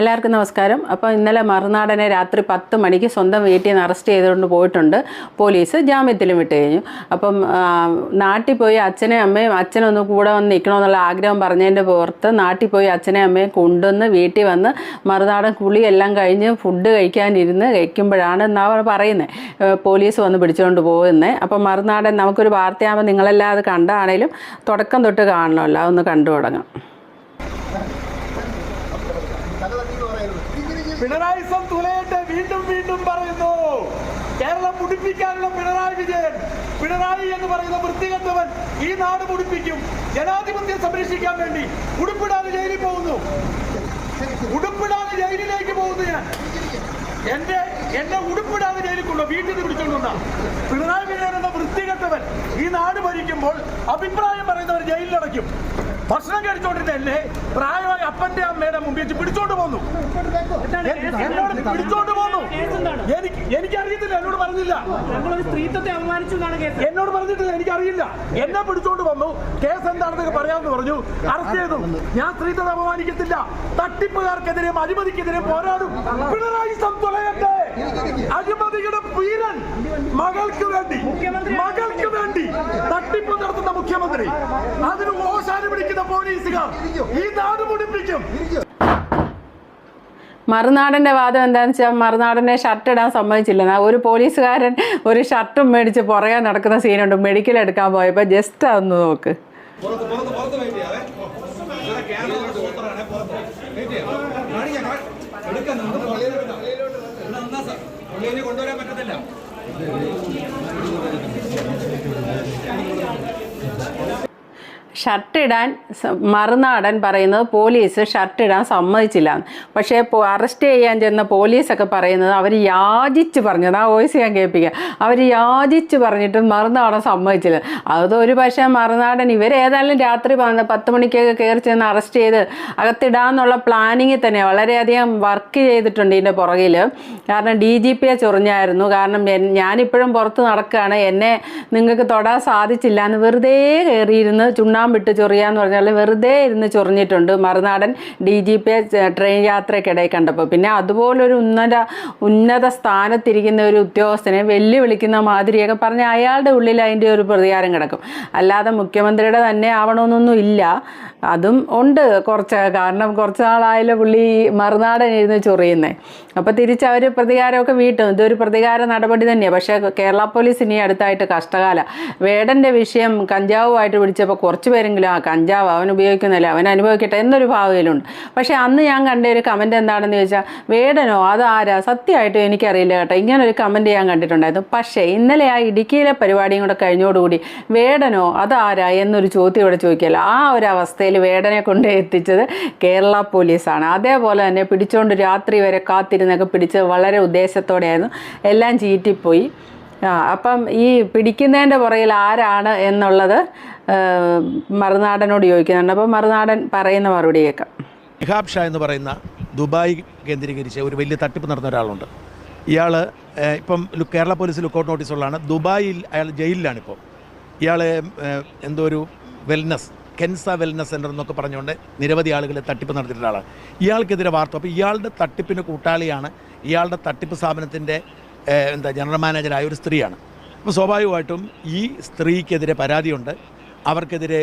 എല്ലാവർക്കും നമസ്കാരം. അപ്പോൾ ഇന്നലെ മറുനാടനെ രാത്രി പത്ത് മണിക്ക് സ്വന്തം വീട്ടിൽ നിന്ന് അറസ്റ്റ് ചെയ്തുകൊണ്ട് പോയിട്ടുണ്ട്. പോലീസ് ജാമ്യത്തിലും വിട്ട് കഴിഞ്ഞു. അപ്പം നാട്ടിൽ പോയി അച്ഛനെയും അമ്മയും അച്ഛനൊന്ന് കൂടെ വന്ന് നിൽക്കണമെന്നുള്ള ആഗ്രഹം പറഞ്ഞതിന്റെ പുറത്ത് നാട്ടിൽ പോയി അച്ഛനെയും അമ്മയും കൊണ്ടുവന്ന് വീട്ടിൽ വന്ന് മറുനാടൻ കുളിയെല്ലാം കഴിഞ്ഞ് ഫുഡ് കഴിക്കാനിരുന്ന് കഴിക്കുമ്പോഴാണ് എന്നാ പറയുന്നത് പോലീസ് വന്ന് പിടിച്ചുകൊണ്ട് പോകുന്നത് അപ്പം മറുനാടൻ നമുക്കൊരു വാർത്തയാകുമ്പോൾ നിങ്ങളെല്ലാം അത് കണ്ടാണേലും തുടക്കം തൊട്ട് കാണണമല്ലോ. അതൊന്ന് കണ്ടു തുടങ്ങാം. പിണറായി സം തുലയട്ടെ വീണ്ടും വീണ്ടും പറയുന്നു. കേരളം മുടിപ്പിക്കാനുള്ള പിണറായി വിജയൻ. പിണറായി എന്ന് പറയുന്ന വൃത്തികെട്ടവൻ ഈ നാട് മുടിപ്പിക്കും. ജനാധിപത്യം സംരക്ഷിക്കാൻ വേണ്ടി ഉടുപ്പിടാതെ ജയിലിൽ പോകുന്നു. ഉടുപ്പിടാതെ ജയിലിലേക്ക് പോകുന്നു ഞാൻ. എന്റെ എന്നെ ഉടുപ്പിടാതെ ജയിലിൽ കൊണ്ടു വീട്ടിൽ നിന്ന് പിണറായി വിജയൻ എന്ന വൃത്തികെട്ടവൻ ഈ നാട് ഭരിക്കുമ്പോൾ അഭിപ്രായം പറയുന്നവർ ജയിലിലടയ്ക്കും. ഭക്ഷണം കഴിച്ചോണ്ടിരുന്ന എന്നെ പ്രായമായ അപ്പന്റെ അമ്മയുടെ മുമ്പിൽ വെച്ച് പിടിച്ചോണ്ട് പോന്നു. എന്നോട് പിടിച്ചോണ്ട് പോന്നു. എനിക്ക് എനിക്കറിയത്തില്ല എന്നോട് പറഞ്ഞില്ല. സ്ത്രീത്വത്തെ അപമാനിച്ചു എന്നോട് പറഞ്ഞിട്ടില്ല എനിക്കറിയില്ല. എന്നെ പിടിച്ചോണ്ട് വന്നു. കേസ് എന്താണെന്നൊക്കെ പറയാമെന്ന് പറഞ്ഞു. അറസ്റ്റ് ചെയ്തു. ഞാൻ സ്ത്രീത്വത്തെ അപമാനിക്കത്തില്ല. തട്ടിപ്പുകാർക്കെതിരെയും അഴിമതിക്കെതിരെയും പോരാടും. പിണറായി സം തുലയട്ടെ അഴിമതിയുടെ വീരൻ മകൾക്ക് വേണ്ടി മകൾക്ക് വേണ്ടി തട്ടിപ്പ് മുഖ്യമന്ത്രി അതിന് ഓശാന് പിടിക്കുന്ന പോലീസുകാർ ഈ നാട് മുടിപ്പിക്കും. മറുനാടന്റെ വാദം എന്താണെന്ന് വെച്ചാൽ മറുനാടനെ ഷർട്ട് ഇടാൻ സമ്മതിച്ചില്ല. ഒരു പോലീസുകാരൻ ഒരു ഷർട്ടും മേടിച്ച് പുറകെ നടക്കുന്ന സീനുണ്ട് മെഡിക്കൽ എടുക്കാൻ പോയപ്പോൾ ജസ്റ്റ് അതൊന്ന് നോക്ക്. കൊണ്ടുവരാൻ പറ്റത്തില്ല. Thank you. ഷർട്ട് ഇടാൻ മറുനാടൻ പറയുന്നത് പോലീസ് ഷർട്ട് ഇടാൻ സമ്മതിച്ചില്ല. പക്ഷേ അറസ്റ്റ് ചെയ്യാൻ ചെന്ന പോലീസൊക്കെ പറയുന്നത് അവർ യാചിച്ച് പറഞ്ഞത് ആ വോയിസ് ഞാൻ കേൾപ്പിക്കുക അവർ യാചിച്ച് പറഞ്ഞിട്ട് മറുനാടൻ സമ്മതിച്ചില്ല. അതൊരു പക്ഷേ മറുനാടൻ ഇവരേതായാലും രാത്രി പത്ത് മണിക്കൊക്കെ കയറി ചെന്ന് അറസ്റ്റ് ചെയ്ത് അകത്തിടാന്നുള്ള പ്ലാനിങ്ങിൽ തന്നെ വളരെയധികം വർക്ക് ചെയ്തിട്ടുണ്ട് ഇതിന്റെ പുറകിൽ കാരണം ഡി ജി പിയെ ചൊറിഞ്ഞായിരുന്നു. കാരണം ഞാനിപ്പോഴും പുറത്ത് നടക്കുകയാണ്. എന്നെ നിങ്ങൾക്ക് തൊടാൻ സാധിച്ചില്ല എന്ന് വെറുതെ കയറിയിരുന്ന് ചുണ്ണാമ്പിട്ട് ചൊറിയാന്ന് പറഞ്ഞാൽ വെറുതെ ഇരുന്ന് ചൊറിഞ്ഞിട്ടുണ്ട്. മറുനാടൻ ഡി ജി പി ട്രെയിൻ യാത്രയ്ക്കിടയിൽ കണ്ടപ്പോൾ പിന്നെ അതുപോലൊരു ഉന്നത ഉന്നത സ്ഥാനത്തിരിക്കുന്ന ഒരു ഉദ്യോഗസ്ഥനെ വെല്ലുവിളിക്കുന്ന മാതിരിയൊക്കെ പറഞ്ഞ് അയാളുടെ ഉള്ളിൽ അതിന്റെ ഒരു പ്രതികാരം കിടക്കും. അല്ലാതെ മുഖ്യമന്ത്രിയുടെ തന്നെ ആവണമെന്നൊന്നും ഇല്ല. അതും ഉണ്ട് കുറച്ച് കാരണം കുറച്ച് നാളായാലും പുള്ളി മറുനാടൻ ഇരുന്ന് ചൊറിയുന്നത് അപ്പോൾ തിരിച്ച് അവർ പ്രതികാരമൊക്കെ വീട്ടും. ഇതൊരു പ്രതികാര നടപടി തന്നെയാണ് പക്ഷേ കേരള പോലീസ് ഇനി അടുത്തായിട്ട് കഷ്ടകാല. വേടന്റെ വിഷയം കഞ്ചാവുമായിട്ട് പിടിച്ചപ്പോൾ കുറച്ച് പേരെങ്കിലും ആ കഞ്ചാവ് അവൻ ഉപയോഗിക്കുന്നില്ല അവൻ അനുഭവിക്കട്ടെ എന്നൊരു ഭാവയിലുണ്ട്. പക്ഷേ അന്ന് ഞാൻ കണ്ട ഒരു കമന്റ് എന്താണെന്ന് ചോദിച്ചാൽ വേടനോ ആരാ സത്യമായിട്ടും എനിക്കറിയില്ല കേട്ടോ. ഒരു കമന്റ് ഞാൻ കണ്ടിട്ടുണ്ടായിരുന്നു. പക്ഷേ ഇന്നലെ ആ ഇടുക്കിയിലെ പരിപാടിയും കൂടെ കഴിഞ്ഞോടുകൂടി വേടനോ ആരാ എന്നൊരു ചോദ്യം ഇവിടെ ചോദിക്കില്ല. ആ ഒരു അവസ്ഥയിൽ വേടനെ കൊണ്ട് എത്തിച്ചത് കേരള പോലീസാണ്. അതേപോലെ തന്നെ പിടിച്ചുകൊണ്ട് രാത്രി വരെ കാത്തിരുന്നൊക്കെ പിടിച്ച് വളരെ ഉദ്ദേശത്തോടെയായിരുന്നു. എല്ലാം ചീറ്റിപ്പോയി. അപ്പം ഈ പിടിക്കുന്നതിന്റെ പുറകിൽ ആരാണ് എന്നുള്ളത് മറുനാടനോട് ചോദിക്കുന്നുണ്ട്. അപ്പോൾ മറുനാടൻ പറയുന്ന മറുപടി കേൾക്കാം. ഇഹാബ് ഷാ എന്ന് പറയുന്ന ദുബായ് കേന്ദ്രീകരിച്ച് ഒരു വലിയ തട്ടിപ്പ് നടന്ന ഒരാളുണ്ട്. ഇയാൾ ഇപ്പം കേരള പോലീസ് ലുക്കൗട്ട് നോട്ടീസുള്ളതാണ്. ദുബായിൽ അയാൾ ജയിലിലാണിപ്പോൾ ഇയാൾ എന്തോ ഒരു വെൽനസ് കെൻസ വെൽനസ് സെന്റർ എന്നൊക്കെ പറഞ്ഞുകൊണ്ട് നിരവധി ആളുകളെ തട്ടിപ്പ് നടത്തിയിട്ടുള്ള ആളാണ്. ഇയാൾക്കെതിരെ വാർത്ത. അപ്പോൾ ഇയാളുടെ തട്ടിപ്പിന് കൂട്ടാളിയാണ് ഇയാളുടെ തട്ടിപ്പ് സ്ഥാപനത്തിന്റെ എന്താ ജനറൽ മാനേജറായ ഒരു സ്ത്രീയാണ്. അപ്പോൾ സ്വാഭാവികമായിട്ടും ഈ സ്ത്രീക്കെതിരെ പരാതിയുണ്ട്. അവർക്കെതിരെ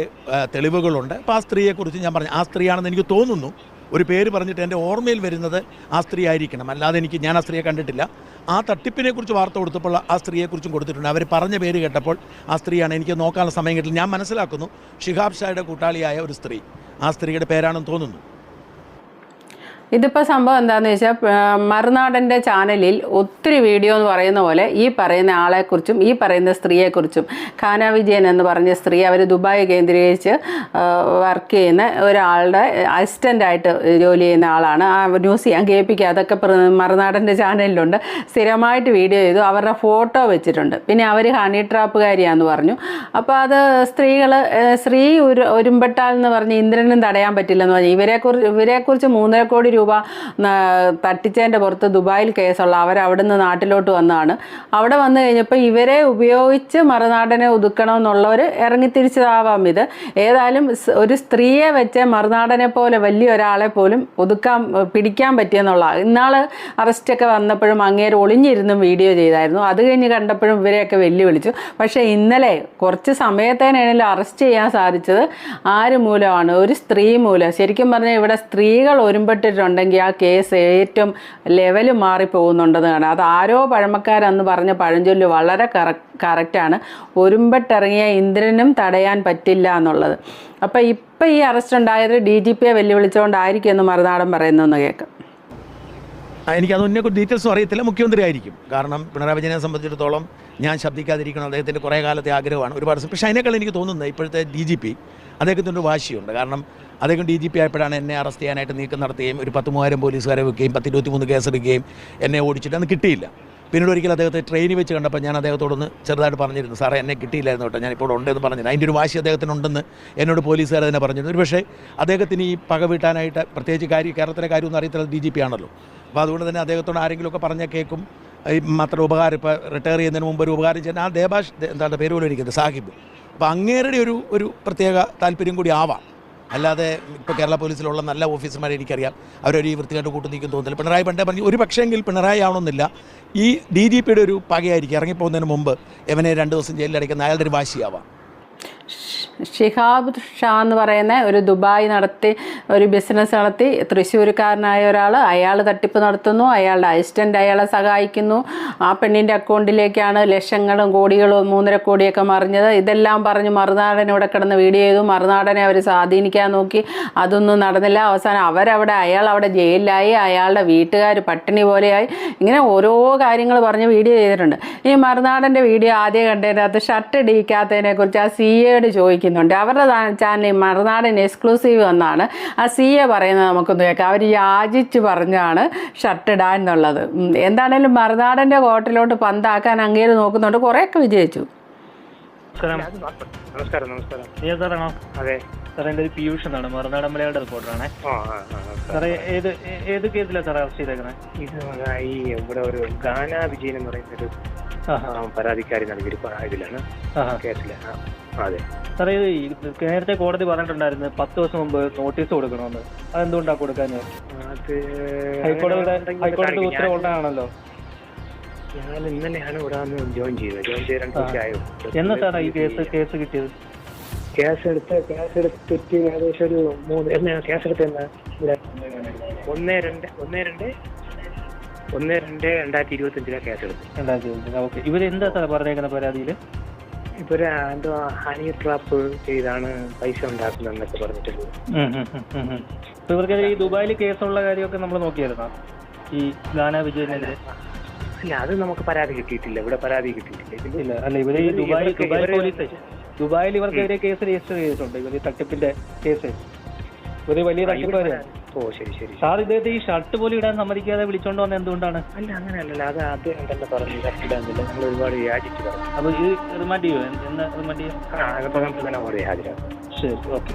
തെളിവുകളുണ്ട്. അപ്പോൾ ആ സ്ത്രീയെക്കുറിച്ച് ഞാൻ പറഞ്ഞു ആ സ്ത്രീയാണെന്ന് എനിക്ക് തോന്നുന്നു. ഒരു പേര് പറഞ്ഞിട്ട് എന്റെ ഓർമ്മയിൽ വരുന്നത് ആ സ്ത്രീ ആയിരിക്കണം അല്ലാതെ എനിക്ക് ഞാൻ ആ സ്ത്രീയെ കണ്ടിട്ടില്ല. ആ തട്ടിപ്പിനെക്കുറിച്ച് വാർത്ത കൊടുത്തപ്പോൾ ആ സ്ത്രീയെക്കുറിച്ചും കൊടുത്തിട്ടുണ്ട്. അവർ പറഞ്ഞ പേര് കേട്ടപ്പോൾ ആ സ്ത്രീയാണ് എനിക്ക് നോക്കാനുള്ള സമയം കിട്ടില്ല. ഞാൻ മനസ്സിലാക്കുന്നു ഷിഹാബ് ഷായുടെ കൂട്ടാളിയായ ഒരു സ്ത്രീ ആ സ്ത്രീയുടെ പേരാണെന്ന് തോന്നുന്നു. ഇതിപ്പോൾ സംഭവം എന്താണെന്ന് വെച്ചാൽ മറുനാടന്റെ ചാനലിൽ ഒത്തിരി വീഡിയോ എന്ന് പറയുന്ന പോലെ ഈ പറയുന്ന ആളെക്കുറിച്ചും ഈ പറയുന്ന സ്ത്രീയെക്കുറിച്ചും ഖാന വിജയൻ എന്ന് പറഞ്ഞ സ്ത്രീ അവർ ദുബായ് കേന്ദ്രീകരിച്ച് വർക്ക് ചെയ്യുന്ന ഒരാളുടെ അസിസ്റ്റന്റായിട്ട് ജോലി ചെയ്യുന്ന ആളാണ്. ആ ന്യൂസ് ഞാൻ കേൾപ്പിക്കുക അതൊക്കെ മറുനാടന്റെ ചാനലിലുണ്ട്. സ്ഥിരമായിട്ട് വീഡിയോ ചെയ്തു. അവരുടെ ഫോട്ടോ വെച്ചിട്ടുണ്ട്. പിന്നെ അവർ ഹണി ട്രാപ്പുകാരിയാന്ന് പറഞ്ഞു. അപ്പോൾ അത് സ്ത്രീകൾ സ്ത്രീ ഒരു ഒരുമ്പെട്ടാൽ എന്ന് പറഞ്ഞ് ഇന്ദ്രനും തടയാൻ പറ്റില്ലെന്ന് പറഞ്ഞു. ഇവരെക്കുറിച്ച് ഇവരെക്കുറിച്ച് മൂന്നര കോടി രൂപ രൂപ തട്ടിച്ചതിന്റെ പുറത്ത് ദുബായിൽ കേസുള്ള അവർ അവിടുന്ന് നാട്ടിലോട്ട് വന്നതാണ് അവിടെ വന്നു കഴിഞ്ഞപ്പോൾ ഇവരെ ഉപയോഗിച്ച് മറുനാടനെ ഒതുക്കണമെന്നുള്ളവർ ഇറങ്ങിത്തിരിച്ചതാവാം ഇത്. ഏതായാലും ഒരു സ്ത്രീയെ വെച്ച് മറുനാടനെ പോലെ വലിയ ഒരാളെ പോലും ഒതുക്കാൻ പിടിക്കാൻ പറ്റിയെന്നുള്ള ഇന്നാൾ അറസ്റ്റൊക്കെ വന്നപ്പോഴും അങ്ങേര് ഒളിഞ്ഞിരുന്നും വീഡിയോ ചെയ്തായിരുന്നു. അത് കഴിഞ്ഞ് കണ്ടപ്പോഴും ഇവരെയൊക്കെ വെല്ലുവിളിച്ചു. പക്ഷേ ഇന്നലെ കുറച്ച് സമയത്തേനാണെങ്കിലും അറസ്റ്റ് ചെയ്യാൻ സാധിച്ചത്. ആര് മൂലമാണ്? ഒരു സ്ത്രീ മൂലം. ശരിക്കും പറഞ്ഞാൽ ഇവിടെ സ്ത്രീകൾ ഒരുമ്പെട്ടിട്ടുണ്ടെങ്കിൽ ആ കേസ് ഏറ്റവും ലെവൽ മാറിപ്പോകുന്നുണ്ടെന്ന് കാണാം. അത് ആരോ പഴമക്കാരെന്ന് പറഞ്ഞ പഴഞ്ചൊല്ല് വളരെ കറ കറക്റ്റാണ് ഒരുമ്പെട്ടിറങ്ങിയ ഇന്ദ്രനും തടയാൻ പറ്റില്ല എന്നുള്ളത്. അപ്പോൾ ഇപ്പം ഈ അറസ്റ്റ് ഉണ്ടായത് ഡി ജി പിയെ വെല്ലുവിളിച്ചുകൊണ്ടായിരിക്കും എന്ന് മറുനാടൻ പറയുന്നതെന്ന് കേൾക്കാം എനിക്ക് എനിക്ക് അതൊന്നെ ഡീറ്റെയിൽസും അറിയത്തില്ല. മുഖ്യമന്ത്രി ആയിരിക്കും കാരണം പിണറായി വിജയനെ സംബന്ധിച്ചിടത്തോളം ഞാൻ ശബ്ദിക്കാതിരിക്കണം. അദ്ദേഹത്തിന്റെ കുറേ കാലത്തെ ആഗ്രഹമാണ്. ഒരുപാട് പക്ഷേ അതിനേക്കാൾ എനിക്ക് തോന്നുന്നത് ഇപ്പോഴത്തെ ഡി ജി പി അദ്ദേഹത്തിന്റെ ഒരു വാശിയുണ്ട്. കാരണം അദ്ദേഹം ഡി ജി പി ആയപ്പോഴാണ് എന്നെ അറസ്റ്റ് ചെയ്യാനായിട്ട് നീക്കം നടത്തുകയും ഒരു പത്ത് മൂവായിരം പോലീസുകാരെ വെക്കുകയും പത്തിരുപത്തി മൂന്ന് കേസെടുക്കുകയും എന്നെ ഓടിച്ചിട്ട് അന്ന് കിട്ടിയില്ല. പിന്നീട് ഒരിക്കൽ അദ്ദേഹത്തെ ട്രെയിനിൽ വെച്ച് കണ്ടപ്പോൾ ഞാൻ അദ്ദേഹത്തോടൊന്ന് ചെറുതായിട്ട് പറഞ്ഞിരുന്നു സാറേ എന്നെ കിട്ടിയില്ലായിരുന്നു കേട്ടോ ഞാനിപ്പോൾ ഉണ്ടെന്ന് പറഞ്ഞിരുന്നു. അതിന്റെ ഒരു വാശി അദ്ദേഹത്തിനുണ്ടെന്ന് എന്നോട് പോലീസുകാർ തന്നെ പറഞ്ഞിരുന്നു. ഒരു പക്ഷേ അദ്ദേഹത്തിന് ഈ പക വീട്ടാനായിട്ട് പ്രത്യേകിച്ച് കാര്യം കേരളത്തിലെ കാര്യമൊന്നും അറിയത്തില്ല ഡി ജി പി ആണല്ലോ. അപ്പോൾ അതുകൊണ്ട് തന്നെ അദ്ദേഹത്തോട് ആരെങ്കിലുമൊക്കെ പറഞ്ഞാൽ കേൾക്കും. ഈ മാത്രം ഉപകാരം ഇപ്പോൾ റിട്ടയർ ചെയ്യുന്നതിന് മുമ്പ് ഒരു ഉപകാരം ചെയ്യുന്ന ആ ദേബാഷ് എന്താണ് പേര് പോലും ഇരിക്കുന്നത് സാഹിബ്. അപ്പോൾ അങ്ങേരുടെ ഒരു ഒരു പ്രത്യേക താല്പര്യം കൂടി ആവാം. അല്ലാതെ ഇപ്പോൾ കേരള പോലീസിലുള്ള നല്ല ഓഫീസർമാരെ എനിക്കറിയാം. അവരൊരു ഈ വൃത്തികെട്ട് കൂട്ടു നീക്കും തോന്നുന്നില്ല. പിണറായി പണ്ടേ പറഞ്ഞു ഒരു പക്ഷേങ്കിൽ പിണറായി ആവണമെന്നില്ല. ഈ ഡി ജി പിയുടെ ഒരു പകയായിരിക്കും. ഇറങ്ങിപ്പോകുന്നതിന് മുമ്പ് എവനെ രണ്ട് ദിവസം ജയിലിൽ അടയ്ക്കുന്ന അയാളുടെ ഒരു വാശിയാവാം. ഷിഹാബ് ഷാ എന്ന് പറയുന്ന ഒരു ദുബായ് നടത്തി ഒരു ബിസിനസ് നടത്തി തൃശ്ശൂർക്കാരനായ ഒരാൾ അയാൾ തട്ടിപ്പ് നടത്തുന്നു അയാളുടെ അസിസ്റ്റന്റ് അയാളെ സഹായിക്കുന്നു. ആ പെണ്ണിന്റെ അക്കൗണ്ടിലേക്കാണ് ലക്ഷങ്ങളും കോടികളും മൂന്നര കോടിയൊക്കെ മറിഞ്ഞത്. ഇതെല്ലാം പറഞ്ഞ് മറുനാടൻ ഇവിടെ കിടന്ന് വീഡിയോ ചെയ്തു. മറുനാടനെ അവർ സ്വാധീനിക്കാൻ നോക്കി. അതൊന്നും നടന്നില്ല. അവസാനം അവരവിടെ അയാൾ അവിടെ ജയിലിലായി. അയാളുടെ വീട്ടുകാർ പട്ടിണി പോലെയായി. ഇങ്ങനെ ഓരോ കാര്യങ്ങൾ പറഞ്ഞ് വീഡിയോ ചെയ്തിട്ടുണ്ട്. ഈ മറുനാടന്റെ വീഡിയോ ആദ്യം കണ്ടതിനകത്ത് ഷർട്ട് ഇടിക്കാത്തതിനെ കുറിച്ച് ആ സി എയോട് ചോദിക്കുന്നുണ്ട്. അവരുടെ ചാനൽ മറുനാടൻ എക്സ്ക്ലൂസീവ് എന്നാണ്. ആ സി എ പറയുന്നത് നമുക്കൊന്ന് കേൾക്കാം. അവർ യാചിച്ച് പറഞ്ഞാണ് ഷർട്ട് ഇടാൻ എന്നുള്ളത്. എന്താണേലും മറുനാടന്റെ കോട്ടിലോട്ട് പന്താക്കാൻ അങ്ങേര് നോക്കുന്നുണ്ട്. കുറേയൊക്കെ വിജയിച്ചു. നമസ്കാരം. നമസ്കാരം നമസ്കാരം. അതെ. സാറേ എന്റെ ഒരു പീയൂഷ് എന്നാണ് മറുനാടൻ മലയാളം റിപ്പോർട്ടറാണ്. സാറേ ഏത് ഏത് കേസിലാണ് സാറേ അറസ്റ്റ് ചെയ്തേക്കുന്നത് ഇത് ഈ ഇവിടെ ഒരു ഗാന വിജയൻ എന്ന് പറയുന്ന ഒരു പരാതിക്കാരി നൽകിയൊരു ഇതിലാണ്. കേസിൽ. അതെ. സാറേ ഇത് നേരത്തെ കോടതി പറഞ്ഞിട്ടുണ്ടായിരുന്നു പത്ത് ദിവസം മുമ്പ് നോട്ടീസ് കൊടുക്കണമെന്ന്. അതെന്തുകൊണ്ടാ കൊടുക്കാൻ ഹൈക്കോടതിയുടെ ഹൈക്കോടതി ഉത്തരവുണ്ടാണല്ലോ ഞാൻ ഇന്നലെയാണ് ഇവിടെ ജോയിൻ ചെയ്തത്. ജോയിൻ ചെയ്ത് രണ്ട് എന്നാ സാറേ ഈ കേസ് കേസ് കിട്ടിയത്? കേസ് എടുത്ത് കേസ് എടുത്തിട്ട് ഏകദേശം ഒരു മൂന്ന് എന്നാ കേസ് എടുത്ത് എന്നാ ഇവിടെ ഒന്ന് രണ്ട് ഒന്ന് രണ്ട് ഒന്ന് രണ്ട് രണ്ടായിരത്തി ഇരുപത്തി അഞ്ചിലാണ് കേസ് എടുത്തത്. രണ്ടായിരത്തി ഇരുപത്തി ഓക്കെ. ഇവരെന്താ സാറേ പറഞ്ഞേക്കുന്ന പരാതിയിൽ ഇപ്പൊ ഒരു എന്തോ ഹണി ട്രാപ്പ് ചെയ്താണ് പൈസ ഉണ്ടാക്കുന്നതെന്നൊക്കെ പറഞ്ഞിട്ടുള്ളത്. ഇപ്പൊ ഇവർക്കെതിരെ ഈ ദുബായിൽ കേസുള്ള കാര്യമൊക്കെ നമ്മൾ നോക്കിയായിരുന്നോ? ഈ ഗാന വിജയനെതിരെ? അല്ല അത് നമുക്ക് പരാതി കിട്ടിയിട്ടില്ല. ഇവിടെ പരാതി കിട്ടിയിട്ടില്ല. അല്ല ഇവർ ദുബായ് ദുബായ് പോലീസ് ദുബായിൽ ഇവർക്കെതിരെ കേസ് രജിസ്റ്റർ ചെയ്തിട്ടുണ്ട്. ഇവർ തട്ടിപ്പിന്റെ കേസ് ഇവർ വലിയ തട്ടിപ്പുകാരാണ്. ഓ ശരി ശരി സാർ ഇദ്ദേഹത്തെ ഈ ഷർട്ട് പോലും ഇടാൻ സമ്മതിക്കാതെ വിളിച്ചോണ്ട് വന്ന എന്തുകൊണ്ടാണ്? അല്ല അങ്ങനെയല്ലല്ലോ. അത് അത് തന്നെ പറഞ്ഞു? ഇടാന്നില്ല. നമ്മൾ ഒരുപാട് യാചിച്ചു പറഞ്ഞു. അപ്പൊ ഈ റിമാൻഡ് ചെയ്യോ? എന്ന് റിമാൻഡ് ചെയ്യും? ശരി ഓക്കെ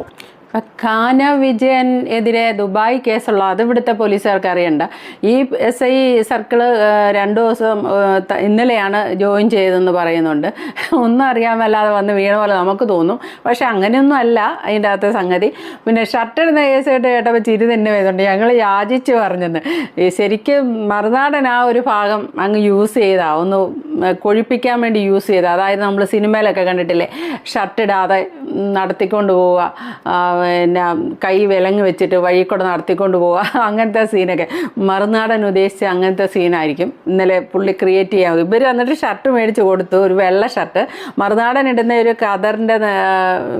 ഓക്കെ. ഖാന വിജയൻ എതിരെ ദുബായ് കേസുള്ള അത് ഇവിടുത്തെ പോലീസുകാർക്ക് അറിയണ്ട. ഈ എസ് ഐ സർക്കിൾ രണ്ടു ദിവസം ഇന്നലെയാണ് ജോയിൻ ചെയ്തതെന്ന് പറയുന്നുണ്ട്. ഒന്നും അറിയാമല്ലാതെ വന്ന് വീണ പോലെ നമുക്ക് തോന്നും. പക്ഷെ അങ്ങനെയൊന്നും അല്ല അതിന്റെ അകത്തെ സംഗതി. പിന്നെ ഷർട്ട് ഇടുന്ന കേസ് കേട്ട് കേട്ടപ്പോൾ ചിരി തന്നെ വരുന്നുണ്ട് ഞങ്ങൾ യാചിച്ച് പറഞ്ഞെന്ന്. ശരിക്കും മറുനാടൻ ആ ഒരു ഭാഗം അങ്ങ് യൂസ് ചെയ്താ. ഒന്ന് കൊഴിപ്പിക്കാൻ വേണ്ടി യൂസ് ചെയ്താൽ അതായത് നമ്മൾ സിനിമയിലൊക്കെ കണ്ടിട്ടില്ലേ? ഷർട്ട് ഇടാതെ നടത്തിക്കൊണ്ട് പോവുക പിന്നെ കൈ വിലങ്ങ് വെച്ചിട്ട് വഴി കൂടെ നടത്തിക്കൊണ്ട് പോവുക അങ്ങനത്തെ സീനൊക്കെ മറുനാടൻ ഉദ്ദേശിച്ച അങ്ങനത്തെ സീനായിരിക്കും ഇന്നലെ പുള്ളി ക്രിയേറ്റ് ചെയ്യാൻ ഇവർ എന്നിട്ട് ഷർട്ട് മേടിച്ച് കൊടുത്തു. ഒരു വെള്ള ഷർട്ട് മറുനാടൻ ഇടുന്ന ഒരു കതറിന്റെ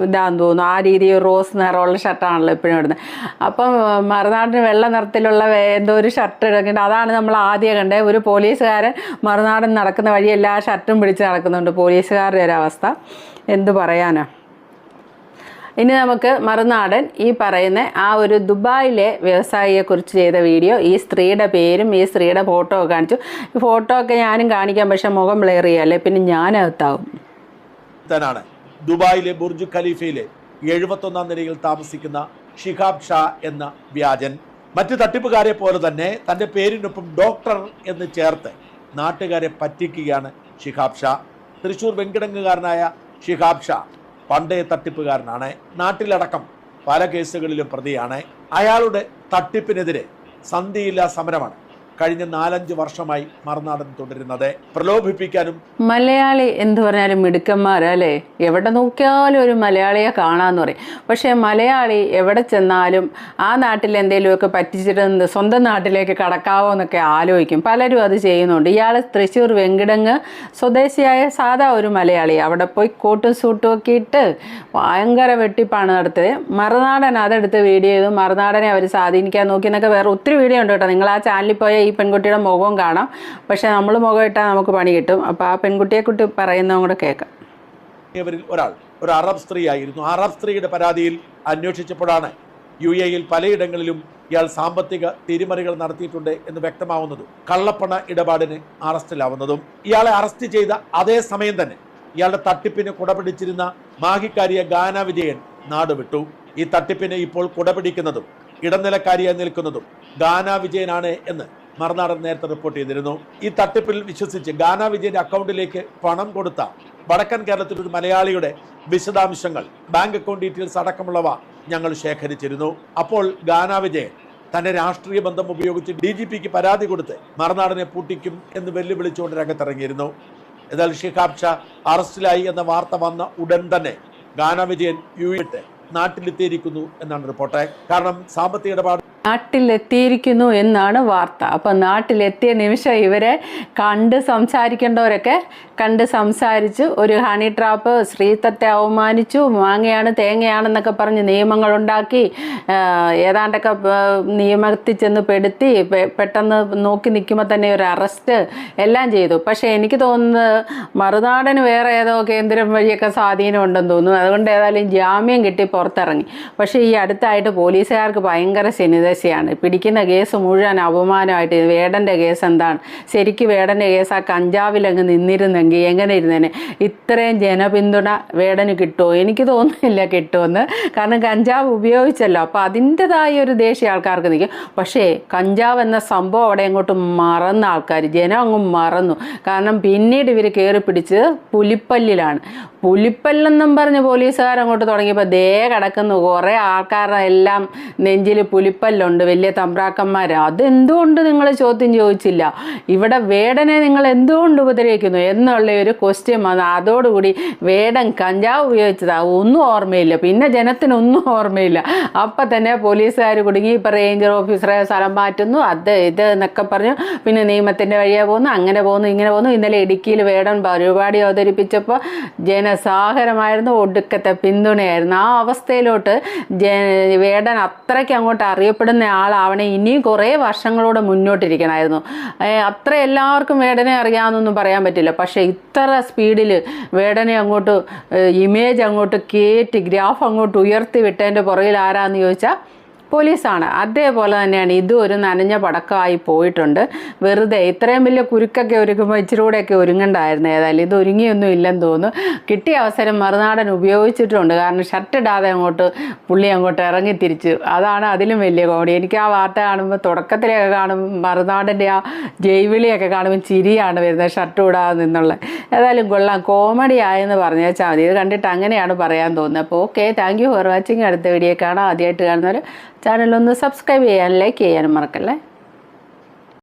ഇതാന്ന് തോന്നുന്നു. ആ രീതി റോസ് നിറമുള്ള ഷർട്ടാണല്ലോ എപ്പോഴും ഇടുന്നത്. അപ്പം മറുനാടിന് വെള്ള നിറത്തിലുള്ള എന്തോ ഒരു ഷർട്ട് ഇടക്കുന്നുണ്ട് അതാണ് നമ്മൾ ആദ്യം കണ്ടത് ഒരു പോലീസുകാരൻ മറുനാടൻ നടക്കുന്ന വഴി എല്ലാ ഷർട്ടും പിടിച്ച് നടക്കുന്നുണ്ട്. പോലീസുകാരുടെ ഒരു അവസ്ഥ. എന്തു പറയാനാ? ഇനി നമുക്ക് മറുനാടൻ ഈ പറയുന്ന ആ ഒരു ദുബായിലെ വ്യവസായിയെക്കുറിച്ച് ചെയ്ത വീഡിയോ ഈ സ്ത്രീയുടെ പേരും ഈ സ്ത്രീയുടെ ഫോട്ടോ ഒക്കെ കാണിച്ചു. ഈ ഫോട്ടോ ഒക്കെ ഞാനും കാണിക്കാം പക്ഷെ മുഖം ബ്ലെയർ ചെയ്യല്ലേ? പിന്നെ ഞാനകത്താവും. ാണ് ദുബായിലെ ബുർജ് ഖലീഫയിലെ എഴുപത്തൊന്നാം നിലയിൽ താമസിക്കുന്ന ഷിഹാബ് ഷാ എന്ന വ്യാജൻ. മറ്റ് തട്ടിപ്പുകാരെ പോലെ തന്നെ തന്റെ പേരിനൊപ്പം ഡോക്ടർ എന്ന് ചേർത്ത് നാട്ടുകാരെ പറ്റിക്കുകയാണ് ഷിഹാബ് ഷാ. തൃശൂർ വെങ്കിടങ്ങുകാരനായ ഷിഹാബ് ഷാ. പണ്ടേ തട്ടിപ്പുകാരനാണ്. നാട്ടിലടക്കം പല കേസുകളിലും പ്രതിയാണ്. അയാളുടെ തട്ടിപ്പിനെതിരെ സന്ധിയില്ലാ സമരമാണ്. കഴിഞ്ഞ നാലഞ്ച് വർഷമായി മറുനാടൻ തുടരുന്നത്. പ്രലോഭിപ്പിക്കാനും മലയാളി എന്ന് പറഞ്ഞാലും മിടുക്കന്മാരല്ലേ എവിടെ നോക്കിയാലും ഒരു മലയാളിയെ കാണാന്ന് പറയും. പക്ഷേ മലയാളി എവിടെ ചെന്നാലും ആ നാട്ടിൽ എന്തെങ്കിലുമൊക്കെ പറ്റിച്ചിട്ട് സ്വന്തം നാട്ടിലേക്ക് കടക്കാവോ എന്നൊക്കെ ആലോചിക്കും. പലരും അത് ചെയ്യുന്നുണ്ട്. ഇയാൾ തൃശ്ശൂർ വെങ്കിടങ്ങ് സ്വദേശിയായ സാധാ ഒരു മലയാളി. അവിടെ പോയി കോട്ടും സൂട്ടും ഒക്കെ ഇട്ട് ഭയങ്കര വെട്ടിപ്പാണ് നടത്തിയത്. മറുനാടൻ അതെടുത്ത് വീഡിയോ ചെയ്തു. മറുനാടനെ അവർ സ്വാധീനിക്കാൻ നോക്കി എന്നൊക്കെ വേറെ ഒത്തിരി വീഡിയോ ഉണ്ട് കേട്ടോ. നിങ്ങൾ ആ ചാനലിൽ പോയാൽ ഈ പെൺകുട്ടിയുടെ മുഖവും കാണാം. പക്ഷേ നമ്മൾ മുഖം ഇട്ടാൽ നമുക്ക് പണി കിട്ടും. അപ്പോൾ ആ പെൺകുട്ടിയെ കുട്ടി പറയുന്നതും കൂടെ കേൾക്കാം. ഇവരിൽ ഒരാൾ ഒരു അറബ് സ്ത്രീ ആയിരുന്നു അറബ് സ്ത്രീയുടെ പരാതിയിൽ അന്വേഷിച്ചപ്പോഴാണ് യു എയിൽ പലയിടങ്ങളിലും ഇയാൾ സാമ്പത്തിക തിരിമറികൾ നടത്തിയിട്ടുണ്ട് എന്ന് വ്യക്തമാവുന്നതും കള്ളപ്പണ ഇടപാടിന് അറസ്റ്റിലാവുന്നതും ഇയാളെ അറസ്റ്റ് ചെയ്ത അതേ സമയം തന്നെ ഇയാളുടെ തട്ടിപ്പിന് കുടപിടിച്ചിരുന്ന മാഹിക്കാരിയ ഗാന വിജയൻ നാടുവിട്ടു. ഈ തട്ടിപ്പിന് ഇപ്പോൾ കുടപിടിക്കുന്നതും ഇടനിലക്കാരിയായി നിൽക്കുന്നതും ഗാന വിജയനാണ് എന്ന് മറുനാടൻ നേരത്തെ റിപ്പോർട്ട് ചെയ്തിരുന്നു. ഈ തട്ടിപ്പിൽ വിശ്വസിച്ച് ഗാന വിജയന്റെ അക്കൗണ്ടിലേക്ക് പണം കൊടുത്ത വടക്കൻ കേരളത്തിൽ ഒരു മലയാളിയുടെ വിശദാംശങ്ങൾ ബാങ്ക് അക്കൗണ്ട് ഡീറ്റെയിൽസ് അടക്കമുള്ളവ ഞങ്ങൾ ശേഖരിച്ചിരുന്നു. അപ്പോൾ ഗാന വിജയൻ തന്റെ രാഷ്ട്രീയ ബന്ധം ഉപയോഗിച്ച് ഡി ജി പിക്ക് പരാതി കൊടുത്ത് മറുനാടനെ പൂട്ടിക്കും എന്ന് വെല്ലുവിളിച്ചുകൊണ്ട് രംഗത്തിറങ്ങിയിരുന്നു. എന്നാൽ ഷിഹാബ് ഷാ അറസ്റ്റിലായി എന്ന വാർത്ത വന്ന ഉടൻ തന്നെ ഗാന വിജയൻ യു ഇട്ട് നാട്ടിലെത്തിയിരിക്കുന്നു എന്നാണ് റിപ്പോർട്ട്. കാരണം സാമ്പത്തിക ഇടപാട് നാട്ടിലെത്തിയിരിക്കുന്നു എന്നാണ് വാർത്ത. അപ്പം നാട്ടിലെത്തിയ നിമിഷം ഇവരെ കണ്ട് സംസാരിക്കേണ്ടവരൊക്കെ കണ്ട് സംസാരിച്ച്. ഒരു ഹണി ട്രാപ്പ് സ്ത്രീത്വത്തെ അവമാനിച്ചു. മാങ്ങയാണ് തേങ്ങയാണെന്നൊക്കെ പറഞ്ഞ് നിയമങ്ങളുണ്ടാക്കി ഏതാണ്ടൊക്കെ നിയമത്തിൽ ചെന്ന് പെടുത്തി പെട്ടെന്ന് നോക്കി നിൽക്കുമ്പോൾ തന്നെ ഒരു അറസ്റ്റ് എല്ലാം ചെയ്തു. പക്ഷേ എനിക്ക് തോന്നുന്നത് മറുനാടന് വേറെ ഏതോ കേന്ദ്രം വഴിയൊക്കെ സ്വാധീനം ഉണ്ടെന്ന് തോന്നുന്നു. അതുകൊണ്ട് ഏതായാലും ജാമ്യം കിട്ടി പുറത്തിറങ്ങി. പക്ഷേ ഈ അടുത്തായിട്ട് പോലീസുകാർക്ക് ഭയങ്കര ശനിദശയാണ് പിടിക്കുന്ന കേസ് മുഴുവൻ അപമാനമായിട്ട് വേടന്റെ കേസ് എന്താണ്? ശരിക്കും വേടന്റെ കേസ് ആ കഞ്ചാവിലങ്ങ് നിന്നിരുന്നെങ്കിൽ എങ്ങനെ ഇരുന്നേനെ? ഇത്രയും ജനപിന്തുണ വേടന് കിട്ടുമോ എനിക്ക് തോന്നുന്നില്ല കിട്ടുമെന്ന് കാരണം കഞ്ചാവ് ഉപയോഗിച്ചല്ലോ. അപ്പോൾ അതിന്റെതായ ഒരു ദേഷ്യം ആൾക്കാർക്ക് നിൽക്കും. പക്ഷേ കഞ്ചാവ് എന്ന സംഭവം അവിടെ അങ്ങോട്ട് മറന്ന ആൾക്കാർ ജനം അങ്ങ് മറന്നു. കാരണം പിന്നീട് ഇവർ കയറി പിടിച്ച് പുലിപ്പല്ലിലാണ്. പുലിപ്പല്ലെന്നും പറഞ്ഞ് പോലീസുകാർ അങ്ങോട്ട് തുടങ്ങിയപ്പോൾ ദേ കിടക്കുന്നു. കുറേ ആൾക്കാരുടെ എല്ലാം നെഞ്ചിൽ പുലിപ്പല്ലുണ്ട്. വലിയ തമ്പ്രാക്കന്മാർ അതെന്തുകൊണ്ട് നിങ്ങൾ ചോദ്യം ചോദിച്ചില്ല? ഇവിടെ വേടനെ നിങ്ങൾ എന്തുകൊണ്ട് ഉപദ്രവിക്കുന്നു എന്നുള്ള ഒരു ക്വസ്റ്റ്യൻ വന്നു അതോടുകൂടി വേടൻ കഞ്ചാവ് ഉപയോഗിച്ചതാ. ഒന്നും ഓർമ്മയില്ല. പിന്നെ ജനത്തിനൊന്നും ഓർമ്മയില്ല. അപ്പം തന്നെ പോലീസുകാർ കുടുങ്ങി ഇപ്പം റേഞ്ചർ ഓഫീസറെ സ്ഥലം മാറ്റുന്നു. അത് ഇത് എന്നൊക്കെ പറഞ്ഞു. പിന്നെ നിയമത്തിന്റെ വഴിയാണ് പോകുന്നു. അങ്ങനെ പോകുന്നു ഇങ്ങനെ പോകുന്നു. ഇന്നലെ ഇടുക്കിയിൽ വേടൻ പരിപാടി അവതരിപ്പിച്ചപ്പോൾ ജനസാഗരമായിരുന്നു ഒടുക്കത്തെ പിന്തുണയായിരുന്നു. ആ അവസ്ഥയിലോട്ട് വേടൻ അത്രയ്ക്ക് അങ്ങോട്ട് അറിയപ്പെടുന്ന ആളാവണേ ഇനിയും കുറേ വർഷങ്ങളോടെ മുന്നോട്ടിരിക്കണമായിരുന്നു അത്ര എല്ലാവർക്കും വേടനെ അറിയാമെന്നൊന്നും പറയാൻ പറ്റില്ല. പക്ഷേ ഇത്ര സ്പീഡിൽ വേടനെ അങ്ങോട്ട് ഇമേജ് അങ്ങോട്ട് കയറ്റി ഗ്രാഫ് അങ്ങോട്ട് ഉയർത്തി വിട്ടതിന്റെ പുറകിൽ ആരാന്ന് ചോദിച്ചാൽ പോലീസാണ്. അതേപോലെ തന്നെയാണ് ഇതും ഒരു നനഞ്ഞ പടക്കമായി പോയിട്ടുണ്ട്. വെറുതെ ഇത്രയും വലിയ കുരുക്കൊക്കെ ഒരുക്കുമ്പോൾ ഇച്ചിരി കൂടെയൊക്കെ ഒരുങ്ങണ്ടായിരുന്നു ഏതായാലും. ഇത് ഒരുങ്ങിയൊന്നും ഇല്ലെന്ന് തോന്നുന്നു. കിട്ടിയ അവസരം മറുനാടൻ ഉപയോഗിച്ചിട്ടുണ്ട്. കാരണം ഷർട്ട് ഇടാതെ അങ്ങോട്ട് പുള്ളി അങ്ങോട്ട് ഇറങ്ങി തിരിച്ചു. അതാണ് അതിലും വലിയ കോമഡി. എനിക്ക് ആ വാർത്ത കാണുമ്പോൾ തുടക്കത്തിലൊക്കെ കാണുമ്പോൾ മറുനാടന്റെ ആ ജൈവിളിയൊക്കെ കാണുമ്പോൾ ചിരിയാണ് വരുന്നത് ഷർട്ട് ഇടാതെ നിന്നുള്ള. ഏതായാലും കൊള്ളാം. കോമഡി ആയെന്ന് പറഞ്ഞേച്ചാൽ മതി. ഇത് കണ്ടിട്ട് അങ്ങനെയാണ് പറയാൻ തോന്നുന്നത്. അപ്പോൾ okay. Thank you for watching. അടുത്ത വീഡിയോ കാണാം. ആദ്യമായിട്ട് കാണുന്നവർ ചാനലൊന്ന് സബ്സ്ക്രൈബ് ചെയ്യാൻ ലൈക്ക് ചെയ്യാനും മറക്കല്ലേ?